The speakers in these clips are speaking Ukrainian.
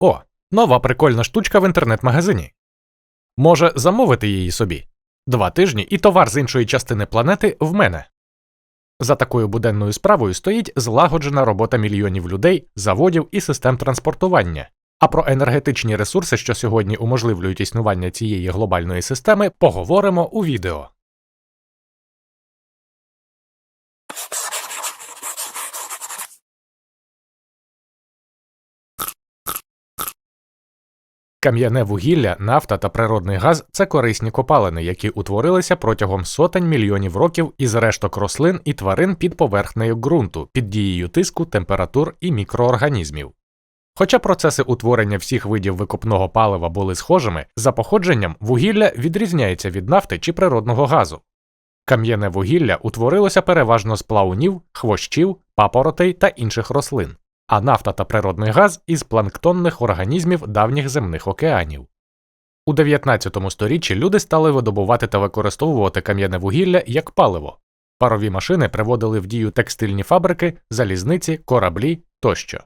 О, нова прикольна штучка в інтернет-магазині. Може замовити її собі. Два тижні і товар з іншої частини планети в мене. За такою буденною справою стоїть злагоджена робота мільйонів людей, заводів і систем транспортування. А про енергетичні ресурси, що сьогодні уможливлюють існування цієї глобальної системи, поговоримо у відео. Кам'яне вугілля, нафта та природний газ це корисні копалини, які утворилися протягом сотень мільйонів років із решток рослин і тварин під поверхнею ґрунту під дією тиску, температур і мікроорганізмів. Хоча процеси утворення всіх видів викопного палива були схожими, за походженням вугілля відрізняється від нафти чи природного газу. Кам'яне вугілля утворилося переважно з плавунів, хвощів, папоротей та інших рослин а нафта та природний газ із планктонних організмів давніх земних океанів. У 19 сторіччі люди стали видобувати та використовувати кам'яне вугілля як паливо. Парові машини приводили в дію текстильні фабрики, залізниці, кораблі тощо.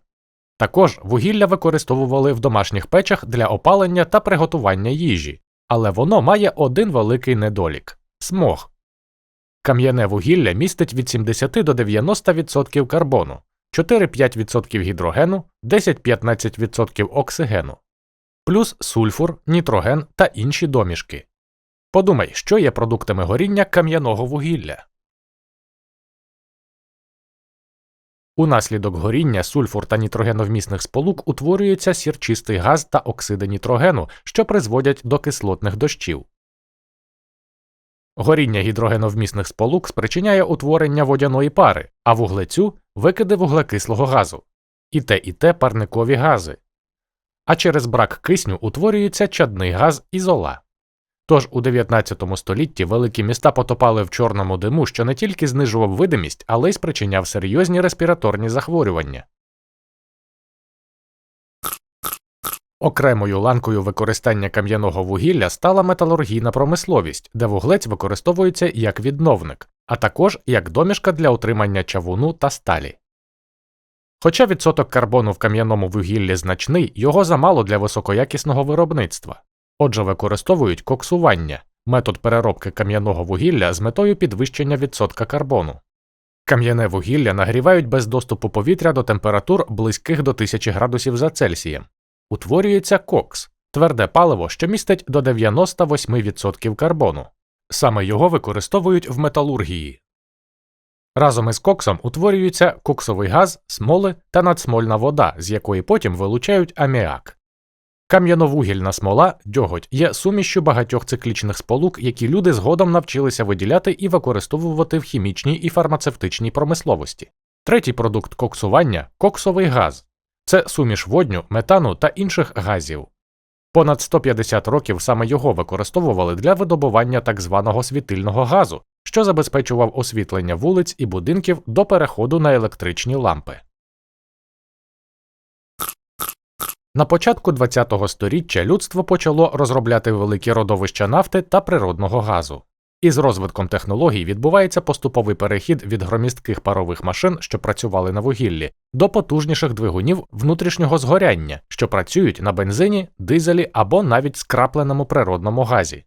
Також вугілля використовували в домашніх печах для опалення та приготування їжі, але воно має один великий недолік смог. Кам'яне вугілля містить від 70 до 90% карбону, 4-5% гідрогену, 10-15% оксигену, плюс сульфур, нітроген та інші домішки. Подумай, що є продуктами горіння кам'яного вугілля. Унаслідок горіння сульфур та нітрогеновмісних сполук утворюється сірчистий газ та оксиди нітрогену, що призводять до кислотних дощів. Горіння гідрогеновмісних сполук спричиняє утворення водяної пари, а вуглецю викиди вуглекислого газу. І те, і те парникові гази. А через брак кисню утворюється чадний газ і зола. Тож у 19 столітті великі міста потопали в чорному диму, що не тільки знижував видимість, але й спричиняв серйозні респіраторні захворювання. Окремою ланкою використання кам'яного вугілля стала металургійна промисловість, де вуглець використовується як відновник, а також як домішка для утримання чавуну та сталі. Хоча відсоток карбону в кам'яному вугіллі значний, його замало для високоякісного виробництва. Отже, використовують коксування метод переробки кам'яного вугілля з метою підвищення відсотка карбону. Кам'яне вугілля нагрівають без доступу повітря до температур близьких до 1000 градусів за Цельсієм, утворюється кокс тверде паливо, що містить до 98% карбону. Саме його використовують в металургії. Разом із коксом утворюється коксовий газ, смоли та надсмольна вода, з якої потім вилучають аміак. Кам'яновугільна смола дьоготь є сумішчю багатьох циклічних сполук, які люди згодом навчилися виділяти і використовувати в хімічній і фармацевтичній промисловості. Третій продукт коксування коксовий газ, це суміш водню, метану та інших газів. Понад 150 років саме його використовували для видобування так званого світильного газу, що забезпечував освітлення вулиць і будинків до переходу на електричні лампи. На початку ХХ століття людство почало розробляти великі родовища нафти та природного газу. Із розвитком технологій відбувається поступовий перехід від громістких парових машин, що працювали на вугіллі, до потужніших двигунів внутрішнього згоряння, що працюють на бензині, дизелі або навіть скрапленому природному газі.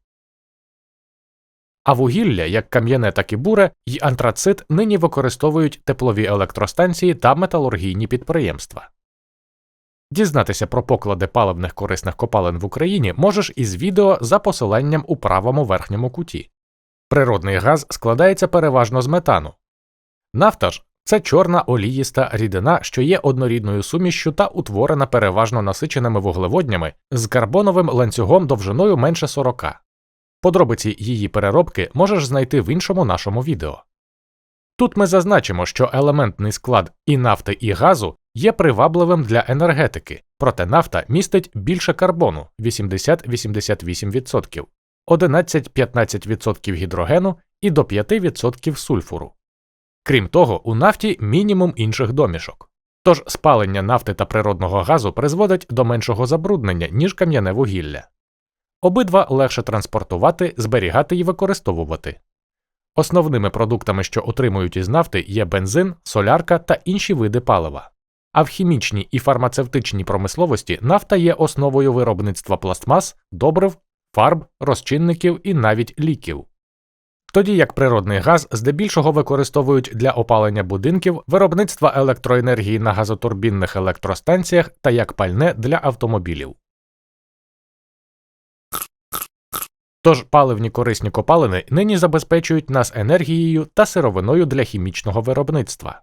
А вугілля, як кам'яне, так і буре, й антрацит нині використовують теплові електростанції та металургійні підприємства. Дізнатися про поклади паливних корисних копалин в Україні можеш із відео за посиланням у правому верхньому куті. Природний газ складається переважно з метану. Нафта ж це чорна оліїста рідина, що є однорідною сумішшю та утворена переважно насиченими вуглеводнями з карбоновим ланцюгом довжиною менше 40. Подробиці її переробки можеш знайти в іншому нашому відео. Тут ми зазначимо, що елементний склад і нафти, і газу є привабливим для енергетики, проте нафта містить більше карбону 80-88%, 11-15% гідрогену і до 5% сульфуру. Крім того, у нафті мінімум інших домішок. Тож спалення нафти та природного газу призводить до меншого забруднення, ніж кам'яне вугілля. Обидва легше транспортувати, зберігати і використовувати. Основними продуктами, що отримують із нафти, є бензин, солярка та інші види палива. а в хімічній і фармацевтичній промисловості нафта є основою виробництва пластмас, добрив, фарб, розчинників і навіть ліків. Тоді як природний газ здебільшого використовують для опалення будинків, виробництва електроенергії на газотурбінних електростанціях та як пальне для автомобілів. Тож паливні корисні копалини нині забезпечують нас енергією та сировиною для хімічного виробництва.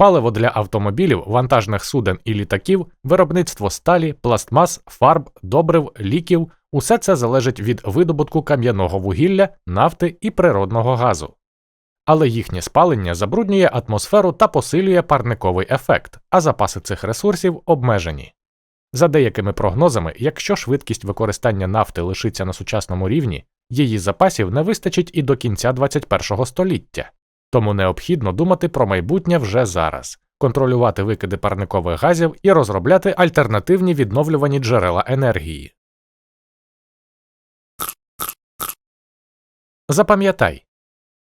Паливо для автомобілів, вантажних суден і літаків, виробництво сталі, пластмас, фарб, добрив, ліків усе це залежить від видобутку кам'яного вугілля, нафти і природного газу. Але їхнє спалення забруднює атмосферу та посилює парниковий ефект, а запаси цих ресурсів обмежені. За деякими прогнозами, якщо швидкість використання нафти лишиться на сучасному рівні, її запасів не вистачить і до кінця 21 століття. Тому необхідно думати про майбутнє вже зараз, контролювати викиди парникових газів і розробляти альтернативні відновлювані джерела енергії. Запам'ятай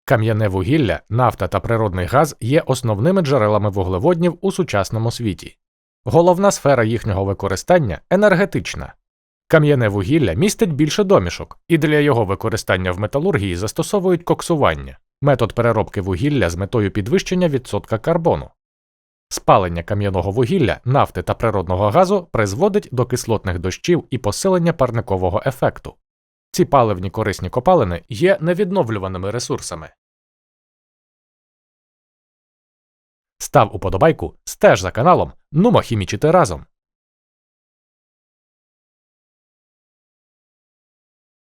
кам'яне вугілля, нафта та природний газ є основними джерелами вуглеводнів у сучасному світі. Головна сфера їхнього використання енергетична. Кам'яне вугілля містить більше домішок, і для його використання в металургії застосовують коксування метод переробки вугілля з метою підвищення відсотка карбону. Спалення кам'яного вугілля, нафти та природного газу призводить до кислотних дощів і посилення парникового ефекту. Ці паливні корисні копалини є невідновлюваними ресурсами. Став уподобайку, стеж за каналом, нумо хімічити разом.